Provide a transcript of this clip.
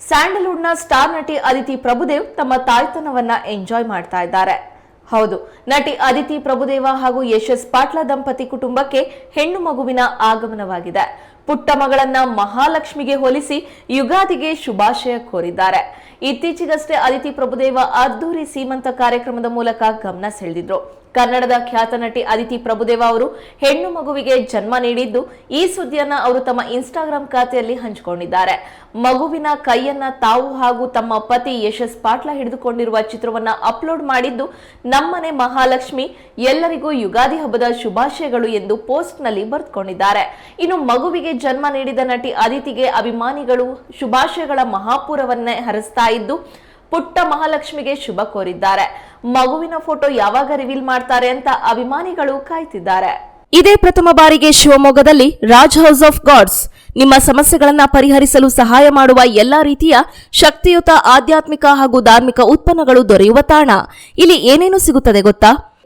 ಸ್ಯಾಂಡಲ್ವುಡ್ನ star ನಟಿ ಅದಿತಿ ಪ್ರಭುದೇವ್ ತಮ್ಮ ತಾಯ್ತನವನ್ನ enjoy ಮಾಡ್ತಾ ಇದ್ದಾರೆ. ಹೌದು, ನಟಿ ಅದಿತಿ ಪ್ರಭುದೇವ ಹಾಗೂ ಯಶಸ್ ಪಾಟ್ಲ ದಂಪತಿ ಕುಟುಂಬಕ್ಕೆ ಹೆಣ್ಣು ಮಗುವಿನ ಆಗಮನವಾಗಿದೆ. ಪುಟ್ಟ ಮಗಳನ್ನ ಮಹಾಲಕ್ಷ್ಮಿಗೆ ಹೋಲಿಸಿ ಯುಗಾದಿಗೆ ಶುಭಾಶಯ ಕೋರಿದ್ದಾರೆ. ಇತ್ತೀಚೆಗಷ್ಟೇ ಅದಿತಿ ಪ್ರಭುದೇವ ಅದ್ದೂರಿ ಸೀಮಂತ ಕಾರ್ಯಕ್ರಮದ ಮೂಲಕ ಗಮನ ಸೆಳೆದಿದ್ರು. ಕನ್ನಡದ ಖ್ಯಾತ ನಟಿ ಅದಿತಿ ಪ್ರಭುದೇವ ಅವರು ಹೆಣ್ಣು ಮಗುವಿಗೆ ಜನ್ಮ ನೀಡಿದ್ದು ಈ ಸುದ್ದಿಯನ್ನ ಅವರು ತಮ್ಮ ಇನ್ಸ್ಟಾಗ್ರಾಂ ಖಾತೆಯಲ್ಲಿ ಹಂಚಿಕೊಂಡಿದ್ದಾರೆ. ಮಗುವಿನ ಕೈಯನ್ನ ತಾವು ಹಾಗೂ ತಮ್ಮ ಪತಿ ಯಶಸ್ ಪಾಟ್ಲ ಹಿಡಿದುಕೊಂಡಿರುವ ಚಿತ್ರವನ್ನ ಅಪ್ಲೋಡ್ ಮಾಡಿದ್ದು ನಮ್ಮನೆ ಮಹಾಲಕ್ಷ್ಮಿ, ಎಲ್ಲರಿಗೂ ಯುಗಾದಿ ಹಬ್ಬದ ಶುಭಾಶಯಗಳು ಎಂದು ಪೋಸ್ಟ್ನಲ್ಲಿ ಬರೆದುಕೊಂಡಿದ್ದಾರೆ. ಇನ್ನು ಮಗುವಿಗೆ ಜನ್ಮ ನೀಡಿದ ನಟಿ ಅದಿತಿಗೆ ಅಭಿಮಾನಿಗಳು ಶುಭಾಶಯಗಳ ಮಹಾಪುರವನ್ನೇ ಹರಿಸ್ತಾ ಇದ್ದು, ಪುಟ್ಟ ಮಹಾಲಕ್ಷ್ಮಿಗೆ ಶುಭ ಕೋರಿದ್ದಾರೆ. ಮಗುವಿನ ಫೋಟೋ ಯಾವಾಗ ರಿವೀಲ್ ಮಾಡ್ತಾರೆ ಅಂತ ಅಭಿಮಾನಿಗಳು ಕಾಯ್ತಿದ್ದಾರೆ. ಇದೇ ಪ್ರಥಮ ಬಾರಿಗೆ ಶಿವಮೊಗ್ಗದಲ್ಲಿ ರಾಜ್ ಹೌಸ್ ಆಫ್ ಗಾಡ್ಸ್. ನಿಮ್ಮ ಸಮಸ್ಯೆಗಳನ್ನು ಪರಿಹರಿಸಲು ಸಹಾಯ ಮಾಡುವ ಎಲ್ಲಾ ರೀತಿಯ ಶಕ್ತಿಯುತ ಆಧ್ಯಾತ್ಮಿಕ ಹಾಗೂ ಧಾರ್ಮಿಕ ಉತ್ಪನ್ನಗಳು ದೊರೆಯುವ ತಾಣ. ಇಲ್ಲಿ ಏನೇನು ಸಿಗುತ್ತದೆ ಗೊತ್ತಾ?